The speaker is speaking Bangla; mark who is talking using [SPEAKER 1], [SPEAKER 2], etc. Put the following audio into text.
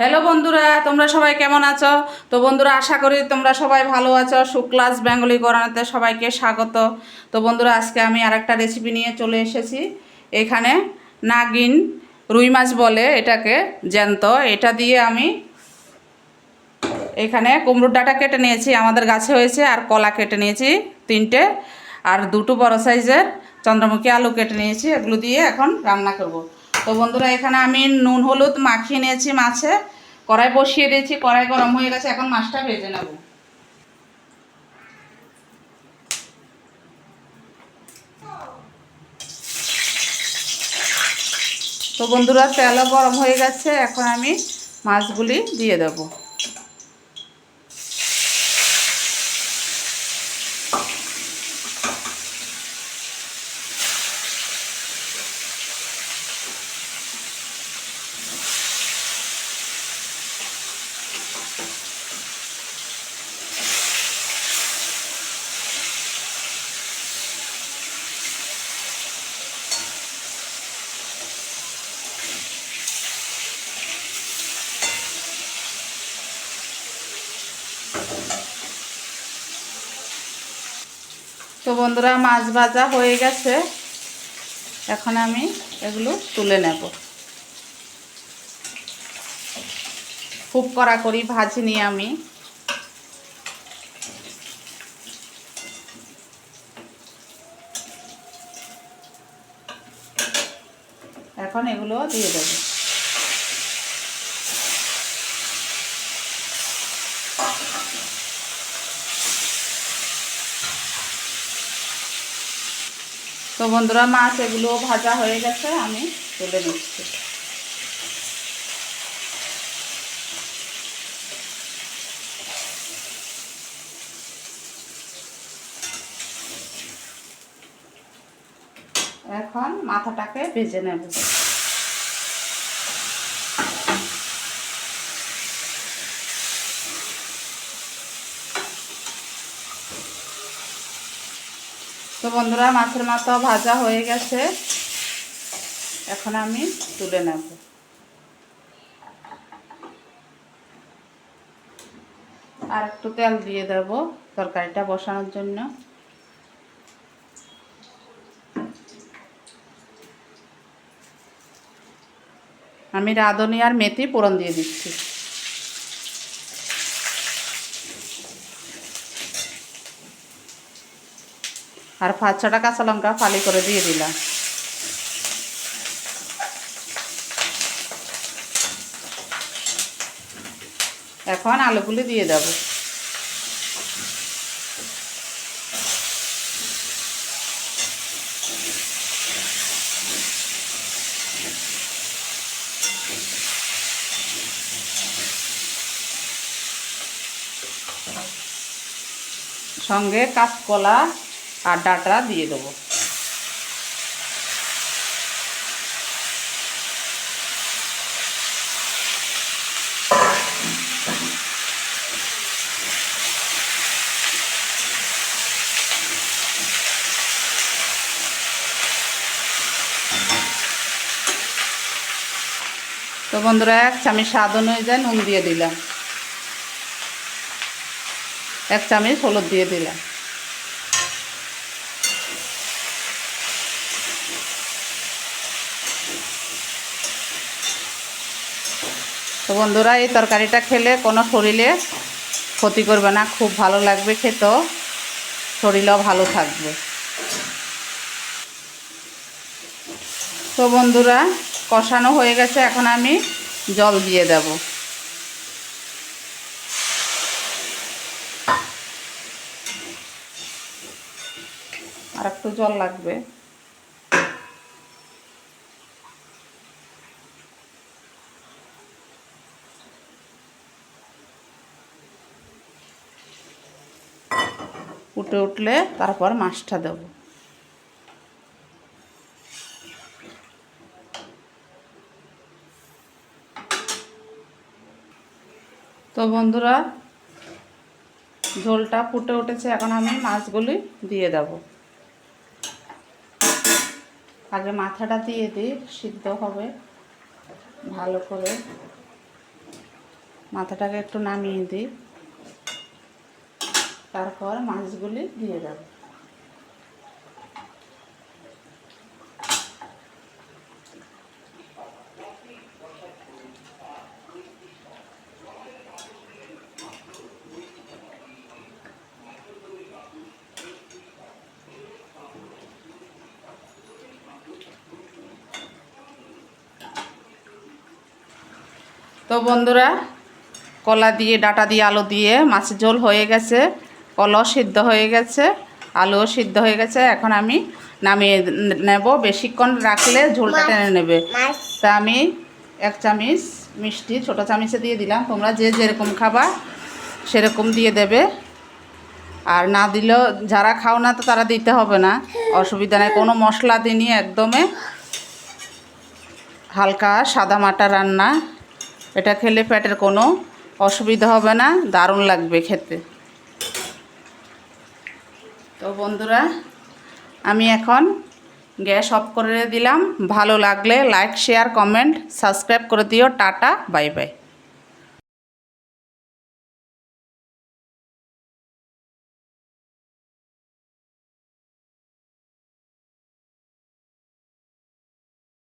[SPEAKER 1] হ্যালো বন্ধুরা, তোমরা সবাই কেমন আছো? তো বন্ধুরা, আশা করি তোমরা সবাই ভালো আছো। শুক্লাস বেঙ্গলি গড়ানোতে সবাইকে স্বাগত। তো বন্ধুরা, আজকে আমি আরেকটা রেসিপি নিয়ে চলে এসেছি। এখানে নাগিন রুই মাছ বলে এটাকে জ্যান্ত। এটা দিয়ে আমি এখানে কুমড়োর ডাঁটা কেটে নিয়েছি। আমাদের গাছে হয়েছে আর কলা কেটে নিয়েছি তিনটে। আর দুটো বড় সাইজের চন্দ্রমুখী আলু কেটে নিয়েছি। এগুলো দিয়ে এখন রান্না করব। তো বন্ধুরা, এখানে আমি নুন, হলুদ মাখিয়ে নিয়েছি মাছে। কড়াই বসিয়ে দিয়েছি, কড়াই গরম হয়ে গেছে, এখন মাছটা ভেজে নেব। তো বন্ধুরা, তেলও গরম হয়ে গেছে, এখন আমি মাছগুলি দিয়ে দেবো। তো বন্ধুরা, মাছ ভাজা হয়ে গেছে। এখন আমি এগুলো তুলে নেব। খুব কড়া করি ভাজিনি আমি। এখন এগুলো দিয়ে দেবো। তো বন্ধুরা মাছ এগুলো ভাজা হয়ে গেছে আমি তুলে নিচ্ছি। এখন মাথাটাকে ভেজে নেব। তো বন্ধুরা, মাছের মাথা ভাজা হয়ে গেছে। এখন আমি তুলে নেব। আর একটু তেল দিয়ে দেব তরকারিটা বসানোর জন্য। আমি রাঁধুনি আর মেথি পোড়ন দিয়ে দিচ্ছি। আর পাঁচ ছটা কাঁচা লঙ্কা ফালি করে দিয়ে দিলাম। এখন আলুগুলি দিয়ে দেব। সঙ্গে কাঁচকলা আর ডাটা দিয়ে দেবো। তো বন্ধুরা, এক চামচ স্বাদ অনুযায়ী নুন দিয়ে দিলাম। এক চামচ হলুদ দিয়ে দিলাম। তো বন্ধুরা, এই তরকারিটা খেলে কোনো শরীরে ক্ষতি করবে না, খুব ভালো লাগবে খেতেও, শরীরও ভালো থাকবে। তো বন্ধুরা, কষানো হয়ে গেছে, এখন আমি জল দিয়ে দেব। আর একটু জল লাগবে। ফুটে উঠলে তারপর মাছটা দেব। তো বন্ধুরা, ঝোলটা ফুটে উঠেছে, এখন আমি মাছগুলি দিয়ে দেব। আগে মাথাটা দিয়ে দিই, সিদ্ধ হবে ভালো করে। মাথাটাকে একটু নামিয়ে দিই। তারপর মাছগুলি দিয়ে দেব। তো বন্ধুরা, কলা দিয়ে, ডাটা দিয়ে, আলু দিয়ে মাছের ঝোল হয়ে গেছে। কলাও সিদ্ধ হয়ে গেছে আলুও সিদ্ধ হয়ে গেছে এখন আমি নামিয়ে নেব। বেশিক্ষণ রাখলে ঝোলটা টেনে নেবে। তা আমি এক চামচ মিষ্টি ছোটো চামিচে দিয়ে দিলাম। তোমরা যে যেরকম খাবা সেরকম দিয়ে দেবে। আর না দিলেও যারা খাও না তো তারা দিতে হবে না। অসুবিধা নেই। কোনো মশলা দিনই একদমে হালকা সাদা মাটা রান্না। এটা খেলে পেটের কোনো অসুবিধা হবে না। দারুণ লাগবে খেতে। তো বন্ধুরা, আমি এখন গ্যাস অফ করে দিলাম। ভালো লাগলে লাইক, শেয়ার, কমেন্ট, সাবস্ক্রাইব করে দিও। Tata, bye bye.